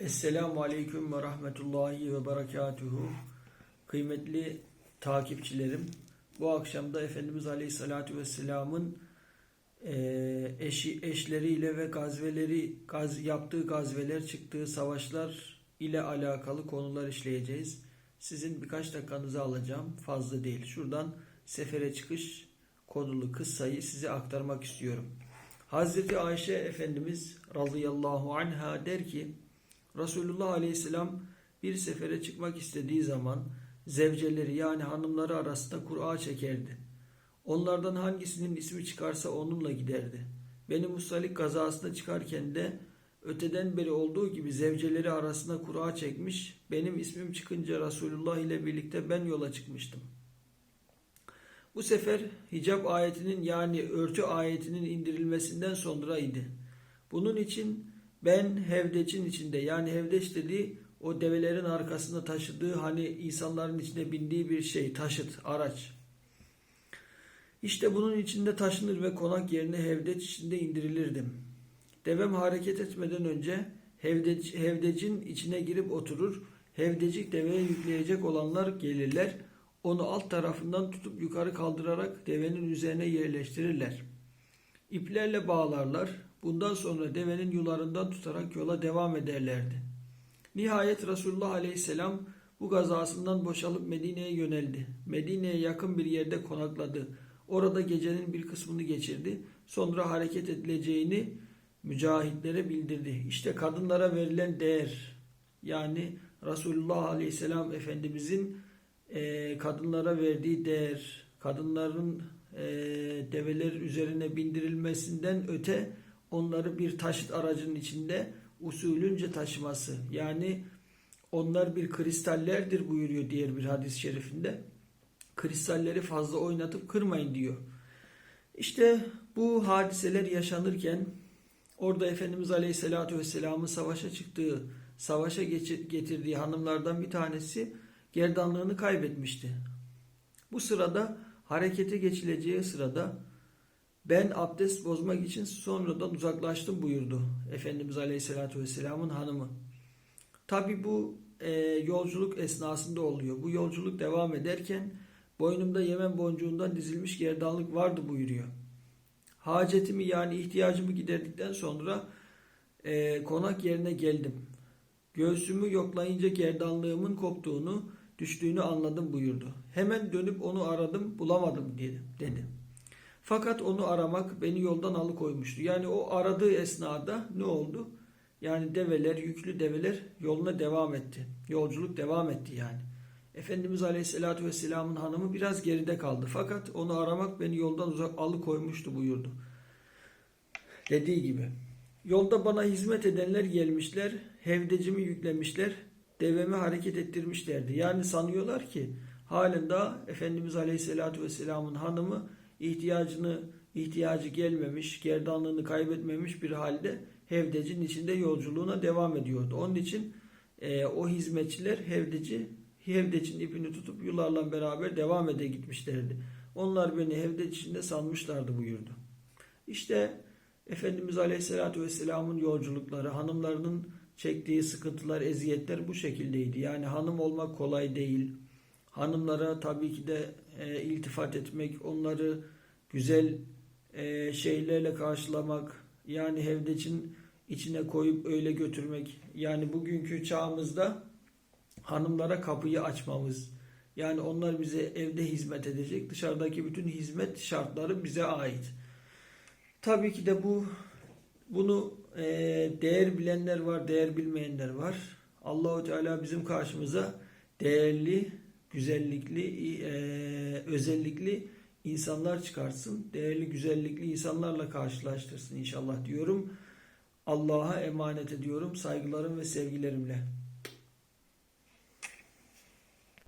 Esselamu Aleyküm ve Rahmetullahi ve Berekatuhu. Kıymetli takipçilerim, bu akşam da Efendimiz Aleyhisselatü Vesselam'ın eee, eşi, eşleriyle ve gazveleri, gaz, yaptığı gazveler, çıktığı savaşlar ile alakalı konular işleyeceğiz. Sizin birkaç dakikanızı alacağım, fazla değil. Şuradan sefere çıkış konulu kıssayı size aktarmak istiyorum. Hazreti Ayşe Efendimiz radıyallahu anha der ki, Resulullah Aleyhisselam bir sefere çıkmak istediği zaman zevceleri yani hanımları arasında Kur'a çekerdi. Onlardan hangisinin ismi çıkarsa onunla giderdi. Beni Musalik gazasına çıkarken de öteden beri olduğu gibi zevceleri arasında Kur'a çekmiş, benim ismim çıkınca Resulullah ile birlikte ben yola çıkmıştım. Bu sefer hicap ayetinin yani örtü ayetinin indirilmesinden sonra idi. Bunun için ben hevdeçin içinde yani hevdeç dediği o develerin arkasında taşıdığı hani insanların içine bindiği bir şey taşıt araç. İşte bunun içinde taşınır ve konak yerine hevdeç içinde indirilirdim. Devem hareket etmeden önce hevdeç, hevdecin içine girip oturur. Hevdecik deveye yükleyecek olanlar gelirler. Onu alt tarafından tutup yukarı kaldırarak devenin üzerine yerleştirirler. İplerle bağlarlar. Bundan sonra devenin yularından tutarak yola devam ederlerdi. Nihayet Resulullah Aleyhisselam bu gazasından boşalıp Medine'ye yöneldi. Medine'ye yakın bir yerde konakladı. Orada gecenin bir kısmını geçirdi. Sonra hareket edileceğini mücahitlere bildirdi. İşte kadınlara verilen değer yani Resulullah Aleyhisselam Efendimizin e, kadınlara verdiği değer, kadınların e, develer üzerine bindirilmesinden öte onları bir taşıt aracının içinde usulünce taşıması. Yani onlar bir kristallerdir buyuruyor diğer bir hadis-i şerifinde. Kristalleri fazla oynatıp kırmayın diyor. İşte bu hadiseler yaşanırken orada Efendimiz Aleyhisselatü Vesselam'ın savaşa çıktığı, savaşa getirdiği hanımlardan bir tanesi gerdanlığını kaybetmişti. Bu sırada harekete geçileceği sırada ben abdest bozmak için sonradan uzaklaştım buyurdu Efendimiz Aleyhisselatü Vesselam'ın hanımı. Tabi bu e, yolculuk esnasında oluyor. Bu yolculuk devam ederken boynumda Yemen boncuğundan dizilmiş gerdanlık vardı buyuruyor. Hacetimi yani ihtiyacımı giderdikten sonra e, konak yerine geldim. Göğsümü yoklayınca gerdanlığımın koptuğunu, düştüğünü anladım buyurdu. Hemen dönüp onu aradım, bulamadım dedi. dedi. Fakat onu aramak beni yoldan alıkoymuştu. Yani o aradığı esnada ne oldu? Yani develer, yüklü develer yoluna devam etti. Yolculuk devam etti yani. Efendimiz Aleyhisselatü Vesselam'ın hanımı biraz geride kaldı. Fakat onu aramak beni yoldan uzak alıkoymuştu buyurdu. Dediği gibi. Yolda bana hizmet edenler gelmişler, hevdecimi yüklemişler, devemi hareket ettirmişlerdi. Yani sanıyorlar ki halen daha Efendimiz Aleyhisselatü Vesselam'ın hanımı ihtiyacını ihtiyacı gelmemiş, gerdanlığını kaybetmemiş bir halde hevdecin içinde yolculuğuna devam ediyordu. Onun için e, o hizmetçiler hevdeci hevdecin ipini tutup yularla beraber devam ede gitmişlerdi. Onlar beni hevdeç içinde sanmışlardı buyurdu. İşte Efendimiz Aleyhisselatü Vesselam'ın yolculukları, hanımlarının çektiği sıkıntılar, eziyetler bu şekildeydi. Yani hanım olmak kolay değil. Hanımlara tabii ki de e, iltifat etmek, onları güzel e, şeylerle karşılamak, yani hevdecin içine koyup öyle götürmek. Yani bugünkü çağımızda hanımlara kapıyı açmamız. Yani onlar bize evde hizmet edecek. Dışarıdaki bütün hizmet şartları bize ait. Tabii ki de bu bunu e, değer bilenler var, değer bilmeyenler var. Allahu Teala bizim karşımıza değerli, güzellikli, e, özellikli insanlar çıkarsın. Değerli, güzellikli insanlarla karşılaştırsın inşallah diyorum. Allah'a emanet ediyorum saygılarım ve sevgilerimle.